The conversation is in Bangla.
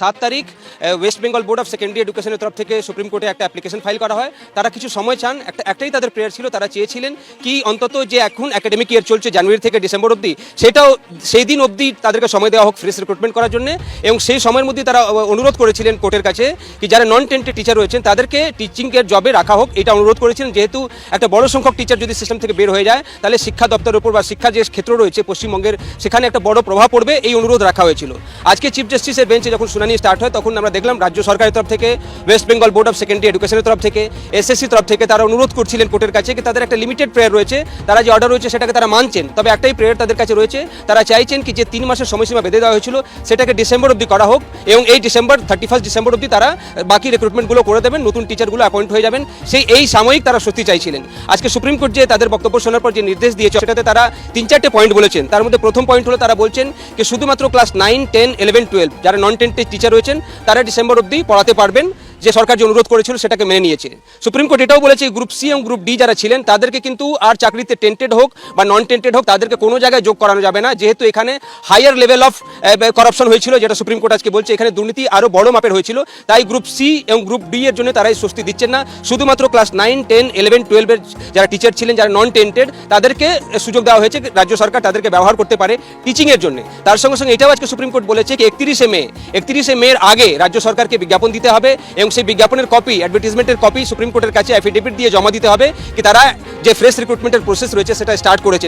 সাত তারিখ West Bengal board of secondary এডুকেশনের তরফ থেকে সুপ্রিম কোর্টে একটা অ্যাপ্লিকেশন ফাইল করা হয়। তারা কিছু সময় চান, একটা, একটাই তাদের প্রেয়ার ছিল, তারা চেয়েছিলেন কি অন্তত যে এখন একাডেমিক ইয়ার চলছে জানুয়ারি থেকে ডিসেম্বর অবধি, সেটাও সেই দিন অবধি তাদেরকে সময় দেওয়া হোক ফ্রেশ রিক্রুটমেন্ট করার জন্য এবং সেই সময়ের মধ্যে তারা অনুরোধ করেছিলেন কোর্টের কাছে কি যারা নন টেন্টেড টিচার রয়েছেন, তাদেরকে টিচিংয়ের জবে রাখা হোক, এটা অনুরোধ করেছিলেন। যেহেতু একটা বড় সংখ্যক টিচার যদি সিস্টেম থেকে বের হয়ে যায়, তাহলে শিক্ষা দপ্তরের উপর বা শিক্ষা যে ক্ষেত্র রয়েছে পশ্চিমবঙ্গের, সেখানে একটা বড় প্রভাব পড়বে, এই অনুরোধ রাখা হয়েছিল। আজকে চিফ জাস্টিসের বেঞ্চে যখন শুনানি স্টার্ট হয়, তখন আমরা দেখলাম রাজ্য সরকারের তরফ থেকে West Bengal board of secondary এডুকেশনের তরফ থেকে এসএসসি তরফ থেকে তারা অনুরোধ করছিলেন কোর্টের কাছে তাদের একটা লিমিটেড প্রেয়ার রয়েছে। তারা যে অর্ডার রয়েছে সেটাকে তারা মানছেন, তবে একটাই প্রেয়ার তাদের কাছে রয়েছে। তারা চাইছেন কি যে তিন মাসের সময়সীমা বেঁধে দেওয়া হয়েছিল, সেটাকে ডিসেম্বর অবধি করা হোক এবং এই ডিসেম্বর থার্টি ফার্স্ট ডিসেম্বর অবধি তারা বাকি রিক্রুটমেন্টগুলো করে দেবেন, নতুন টিচারগুলো অ্যাপয়েন্ট হয়ে যাবেন। সেই, এই সাময়িক তারা স্বস্তি চাইছিলেন। আজকে সুপ্রিম কোর্ট যে তাদের বক্তব্য শোনার পর যে নির্দেশ দিয়েছে, সেটাতে তারা তিন চারটে পয়েন্ট বলেছেন। তার মধ্যে প্রথম পয়েন্ট হলো তারা বলছেন যে শুধুমাত্র class nine ten eleven twelve যারা নন টেন্টেড টিচার রয়েছেন তারা ডিসেম্বর অবধি পড়াতে পারবেন। যে সরকার যে অনুরোধ করেছিল সেটাকে মেনে নিয়েছে সুপ্রিম কোর্ট এটাও বলেছে গ্রুপ সি এবং গ্রুপ ডি যারা ছিলেন, তাদেরকে কিন্তু আর চাকরিতে টেন্টেড হোক বা নন টেন্টেড হোক, তাদেরকে কোনো জায়গায় যোগ করানো যাবে না। যেহেতু এখানে হায়ার লেভেল অফ করাপশন হয়েছিল, যেটা সুপ্রিম কোর্ট আজকে বলছে, এখানে দুর্নীতি আরও বড় মাপের হয়েছিল। তাই গ্রুপ সি এবং গ্রুপ ডি এর জন্য তারাই স্বস্তি দিচ্ছেন না। শুধুমাত্র ক্লাস নাইন টেন ইলেভেন টুয়েলভের যারা টিচার ছিলেন, যারা নন টেন্টেড তাদেরকে সুযোগ দেওয়া হয়েছে, রাজ্য সরকার তাদেরকে ব্যবহার করতে পারে টিচিংয়ের জন্য। তার সঙ্গে সঙ্গে এটাও আজকে সুপ্রিম কোর্ট বলেছে কি, একত্রিশে মে, একত্রিশে মের আগে রাজ্য সরকারকে বিজ্ঞাপন দিতে হবে এবং সেই বিজ্ঞাপনের কপি অ্যাডভার্টিজমেন্টের কপি সুপ্রিম কোর্টের কাছে অ্যাফিডেভিট দিয়ে জমা দিতে হবে, কি তারা যে ফ্রেশ রিক্রুটমেন্টের প্রসেস রয়েছে সেটা স্টার্ট করেছে।